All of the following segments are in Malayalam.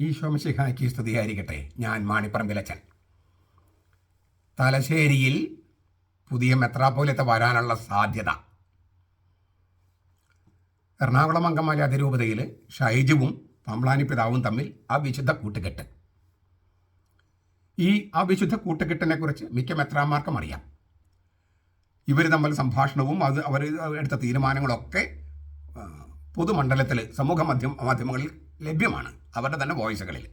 ഈശോമിശിഹായ്ക്ക് സ്തുതിയായിരിക്കട്ടെ. ഞാൻ മാണിപ്പറമ്പിലച്ചൻ. തലശ്ശേരിയിൽ പുതിയ മെത്രാപ്പോലത്തെ വരാനുള്ള സാധ്യത. എറണാകുളം അങ്കമാലി അതിരൂപതയിൽ ഷൈജുവും പമ്പളാനി പിതാവും തമ്മിൽ അവിശുദ്ധ വിശുദ്ധ കൂട്ടുകെട്ട്. ഈ അവിശുദ്ധ കൂട്ടുകെട്ടിനെക്കുറിച്ച് കൂട്ടുകെട്ടിനെ കുറിച്ച് മിക്ക മെത്രാന്മാർക്കും അറിയാം. ഇവർ തമ്മിൽ സംഭാഷണവും അത് അവർ എടുത്ത തീരുമാനങ്ങളൊക്കെ പൊതുമണ്ഡലത്തിൽ സമൂഹ മാധ്യമ മാധ്യമങ്ങളിൽ ലഭ്യമാണ്. അവരുടെ തന്നെ വോയിസുകളിൽ.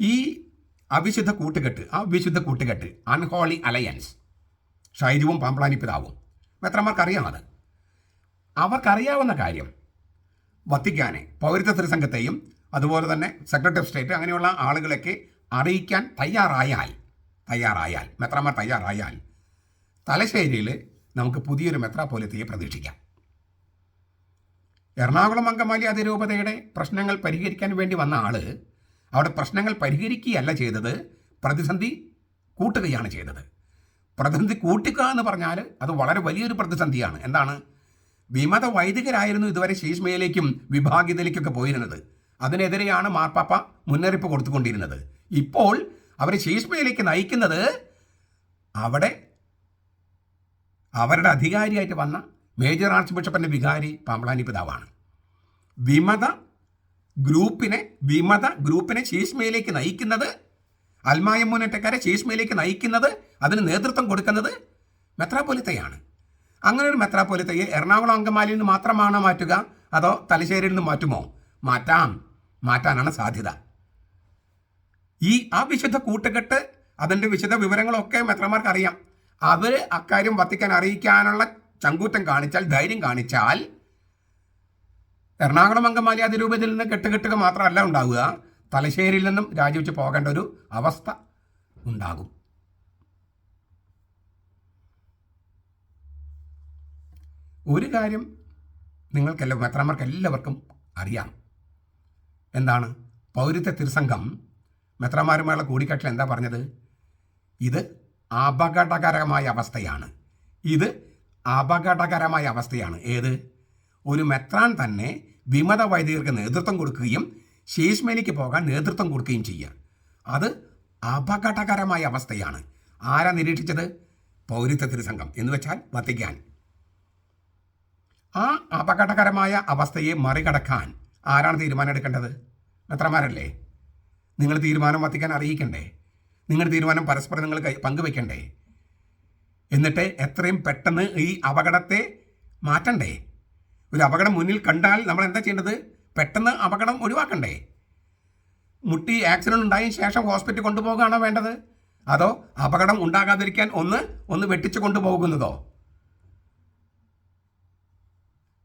ഈ അവിശുദ്ധ കൂട്ടുകെട്ട് ആ വിശുദ്ധ കൂട്ടുകെട്ട് അൺഹോളി അലയൻസ് ഷൈജുവും പാമ്പ്ലാനി പിതാവും മെത്രന്മാർക്കറിയാം അത് അവർക്കറിയാവുന്ന കാര്യം വത്തിക്കാനെ പൗരത്വ തിരുസംഘത്തെയും അതുപോലെ തന്നെ സെക്രട്ടറി ഓഫ് സ്റ്റേറ്റ് അങ്ങനെയുള്ള ആളുകളൊക്കെ അറിയിക്കാൻ തയ്യാറായാൽ തയ്യാറായാൽ മെത്രാമാർ തയ്യാറായാൽ തലശ്ശേരിയിൽ നമുക്ക് പുതിയൊരു മെത്രാപോലിത്തയെ പ്രതീക്ഷിക്കാം. എറണാകുളം അങ്കമാലി അതിരൂപതയുടെ പ്രശ്നങ്ങൾ പരിഹരിക്കാൻ വേണ്ടി വന്ന ആൾ അവിടെ പ്രശ്നങ്ങൾ പരിഹരിക്കുകയല്ല ചെയ്തത് പ്രതിസന്ധി കൂട്ടുകയാണ് ചെയ്തത്. പ്രതിസന്ധി കൂട്ടുക എന്ന് പറഞ്ഞാൽ അത് വളരെ വലിയൊരു പ്രതിസന്ധിയാണ്. എന്താണ്? വിമത വൈദികരായിരുന്നു ഇതുവരെ ശീഷ്മയിലേക്കും വിഭാഗീയതയിലേക്കൊക്കെ പോയിരുന്നത്. അതിനെതിരെയാണ് മാർപ്പാപ്പ മുന്നറിയിപ്പ് കൊടുത്തുകൊണ്ടിരുന്നത്. ഇപ്പോൾ അവരെ ശീഷ്മയിലേക്ക് നയിക്കുന്നത് അവിടെ അവരുടെ അധികാരിയായിട്ട് വന്ന മേജർ ആർച്ച് ബിഷപ്പിന്റെ വികാരി പാമ്പളാനി പിതാവാണ്. വിമത ഗ്രൂപ്പിനെ വിമത ഗ്രൂപ്പിനെ ശീഷ്മയിലേക്ക് നയിക്കുന്നത് അൽമായ മുന്നേറ്റക്കാരെ ശീഷ്മയിലേക്ക് നയിക്കുന്നത് അതിന് നേതൃത്വം കൊടുക്കുന്നത് മെത്രാപൊലിത്തയാണ് അങ്ങനെ ഒരു മെത്രാപൊലിത്തയെ എറണാകുളം അങ്കമാലിയിൽ നിന്ന് മാത്രമാണോ മാറ്റുക? അതോ തലശ്ശേരിയിൽ നിന്ന് മാറ്റുമോ? മാറ്റാം. മാറ്റാനാണ് സാധ്യത. ഈ ആ വിശുദ്ധ കൂട്ടുകെട്ട് അതിന്റെ വിശുദ്ധ വിവരങ്ങളൊക്കെ മെത്രമാർക്ക് അറിയാം അവർ അക്കാര്യം വത്തിക്കാൻ അറിയിക്കാനുള്ള ചങ്കൂറ്റം കാണിച്ചാൽ ധൈര്യം കാണിച്ചാൽ എറണാകുളം അങ്കമാലി അതിരൂപതയിൽ നിന്ന് കെട്ടുകെട്ടുക മാത്രമല്ല ഉണ്ടാവുക. തലശ്ശേരിയിൽ നിന്നും രാജിവെച്ച് പോകേണ്ട ഒരു അവസ്ഥ ഉണ്ടാകും. ഒരു കാര്യം നിങ്ങൾക്കെല്ലാം മെത്രാന്മാർക്ക് എല്ലാവർക്കും അറിയാം. എന്താണ്? പൗരത്വ തിരുസംഘം മെത്രാന്മാരുമായുള്ള കൂടിക്കാഴ്ചയിൽ എന്താ പറഞ്ഞത്? ഇത് അപകടകരമായ അവസ്ഥയാണ്. ഇത് അപകടകരമായ അവസ്ഥയാണ്. ഏത്? ഒരു മെത്രാൻ തന്നെ വിമത വൈദികർക്ക് നേതൃത്വം കൊടുക്കുകയും ശേഷ്മേനിക്ക് പോകാൻ നേതൃത്വം കൊടുക്കുകയും ചെയ്യുക അത് അപകടകരമായ അവസ്ഥയാണ്. ആരാ നിരീക്ഷിച്ചത്? പൗരത്വ സംഘം. എന്ന് വെച്ചാൽ വത്തിക്കാൻ. ആ അപകടകരമായ അവസ്ഥയെ മറികടക്കാൻ ആരാണ് തീരുമാനം എടുക്കേണ്ടത്? മെത്രമാരല്ലേ നിങ്ങൾ തീരുമാനം വത്തിക്കാൻ അറിയിക്കണ്ടേ? നിങ്ങളുടെ തീരുമാനം പരസ്പരം നിങ്ങൾ പങ്കുവെക്കണ്ടേ എന്നിട്ട് എത്രയും പെട്ടെന്ന് ഈ അപകടത്തെ മാറ്റണ്ടേ? ഒരു അപകടം മുന്നിൽ കണ്ടാൽ നമ്മൾ എന്താ ചെയ്യേണ്ടത്? പെട്ടെന്ന് അപകടം ഒഴിവാക്കണ്ടേ? മുട്ടി ആക്സിഡന്റ് ഉണ്ടായതിനു ശേഷം ഹോസ്പിറ്റൽ കൊണ്ടുപോകുകയാണോ വേണ്ടത്? അതോ അപകടം ഉണ്ടാകാതിരിക്കാൻ ഒന്ന് ഒന്ന് വെട്ടിച്ചു കൊണ്ടുപോകുന്നതോ?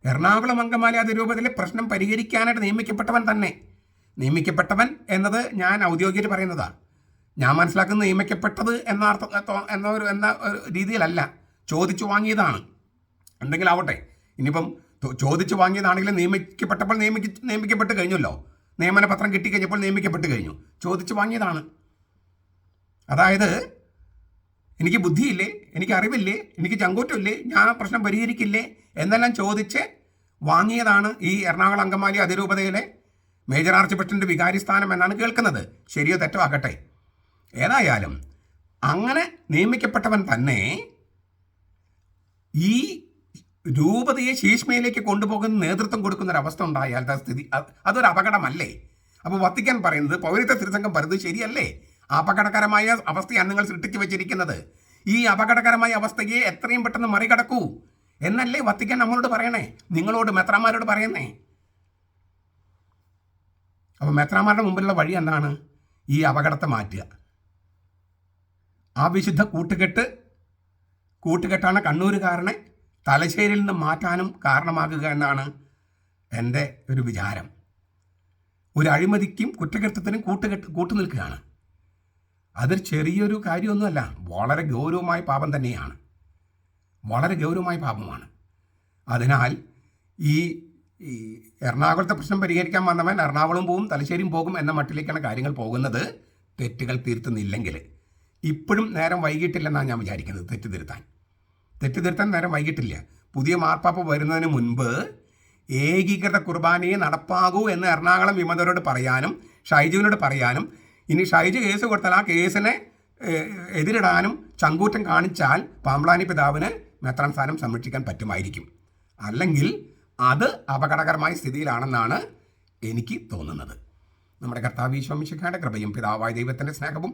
എറണാകുളം അങ്കമാലി അതിരൂപതയിലെ പ്രശ്നം പരിഹരിക്കാനായിട്ട് നിയമിക്കപ്പെട്ടവൻ തന്നെ. നിയമിക്കപ്പെട്ടവൻ എന്നത് ഞാൻ ഔദ്യോഗികമായിട്ട് പറയുന്നതാണ് ഞാൻ മനസ്സിലാക്കുന്നത് നിയമിക്കപ്പെട്ടത് എന്ന അർത്ഥം എന്ന ഒരു എന്ന രീതിയിലല്ല. ചോദിച്ചു വാങ്ങിയതാണ്. എന്തെങ്കിലും ആവട്ടെ. ഇനിയിപ്പം ചോദിച്ചു വാങ്ങിയതാണെങ്കിലും നിയമിക്കപ്പെട്ടപ്പോൾ നിയമിക്ക നിയമിക്കപ്പെട്ട് കഴിഞ്ഞല്ലോ. നിയമന പത്രം കിട്ടിക്കഴിഞ്ഞപ്പോൾ നിയമിക്കപ്പെട്ട് കഴിഞ്ഞു. ചോദിച്ചു വാങ്ങിയതാണ്. അതായത് എനിക്ക് ബുദ്ധിയില്ലേ? എനിക്ക് അറിവില്ലേ? എനിക്ക് ചങ്കൂറ്റമില്ലേ? ഞാൻ ആ പ്രശ്നം പരിഹരിക്കില്ലേ? എന്നെല്ലാം ചോദിച്ച് വാങ്ങിയതാണ് ഈ എറണാകുളം അങ്കമാലി അതിരൂപതയിലെ മേജർ ആർച്ച് ബിഷപ്പിന്റെ വികാരി സ്ഥാനം എന്നാണ് കേൾക്കുന്നത്. ശരിയോ തെറ്റോ ആകട്ടെ. ഏതായാലും അങ്ങനെ നിയമിക്കപ്പെട്ടവൻ തന്നെ ഈ രൂപതയെ ശീഷ്മയിലേക്ക് കൊണ്ടുപോകുന്ന നേതൃത്വം കൊടുക്കുന്ന ഒരു അവസ്ഥ ഉണ്ടായാൽ സ്ഥിതി അത് അതൊരു അപകടമല്ലേ? അപ്പോൾ വത്തിക്കാൻ പറയുന്നത് പൗരത്വ തിരുസംഘം പറയുന്നത് ശരിയല്ലേ? അപകടകരമായ അവസ്ഥയാണ് നിങ്ങൾ സൃഷ്ടിച്ചു വെച്ചിരിക്കുന്നത്. ഈ അപകടകരമായ അവസ്ഥയെ എത്രയും പെട്ടെന്ന് മറികടക്കൂ. എന്നല്ലേ വത്തിക്കാൻ നമ്മളോട് പറയണേ? നിങ്ങളോട് മെത്രാമാരോട് പറയുന്നേ? അപ്പോൾ മെത്രാമാരുടെ മുമ്പിലുള്ള വഴി എന്താണ്? ഈ അപകടത്തെ മാറ്റുക. ആ വിശുദ്ധ കൂട്ടുകെട്ട് കൂട്ടുകെട്ടാണ് കണ്ണൂരുകാരനെ തലശ്ശേരിയിൽ നിന്ന് മാറ്റാനും കാരണമാകുക എന്നാണ് എന്റെ ഒരു വിചാരം. ഒരു അഴിമതിക്കും കുറ്റകൃത്യത്തിനും കൂട്ടുകെട്ട് കൂട്ടുനിൽക്കുകയാണ് അതൊരു ചെറിയൊരു കാര്യമൊന്നുമല്ല വളരെ ഗൗരവമായ പാപം തന്നെയാണ്. വളരെ ഗൗരവമായ പാപമാണ്. അതിനാൽ ഈ എറണാകുളത്തെ പ്രശ്നം പരിഹരിക്കാൻ വന്നവൻ എറണാകുളം പോകും തലശ്ശേരിയും പോകും എന്ന മട്ടിലേക്കാണ് കാര്യങ്ങൾ പോകുന്നത്. തെറ്റുകൾ തിരുത്തുന്നില്ലെങ്കിൽ. ഇപ്പോഴും നേരം വൈകിട്ടില്ലെന്നാണ് ഞാൻ വിചാരിക്കുന്നത്. തെറ്റ് തിരുത്താൻ നേരം വൈകിട്ടില്ല. പുതിയ മാർപ്പാപ്പ വരുന്നതിന് മുൻപ് ഏകീകൃത കുർബാനയെ നടപ്പാകൂ എന്ന് എറണാകുളം വിമതരോട് പറയാനും ഷൈജുവിനോട് പറയാനും ഇനി ഷൈജു കേസ് കൊടുത്താൽ ആ കേസിനെ എതിരിടാനും ചങ്കൂറ്റം കാണിച്ചാൽ പാമ്പ്ലാനി പിതാവിന് മെത്രാൻ സ്ഥാനം സംരക്ഷിക്കാൻ പറ്റുമായിരിക്കും. അല്ലെങ്കിൽ അത് അപകടകരമായ സ്ഥിതിയിലാണെന്നാണ് എനിക്ക് തോന്നുന്നത്. നമ്മുടെ കർത്താവ് ഈശോമിശിഖയുടെ കൃപയും പിതാവായ ദൈവത്തിന്റെ സ്നേഹവും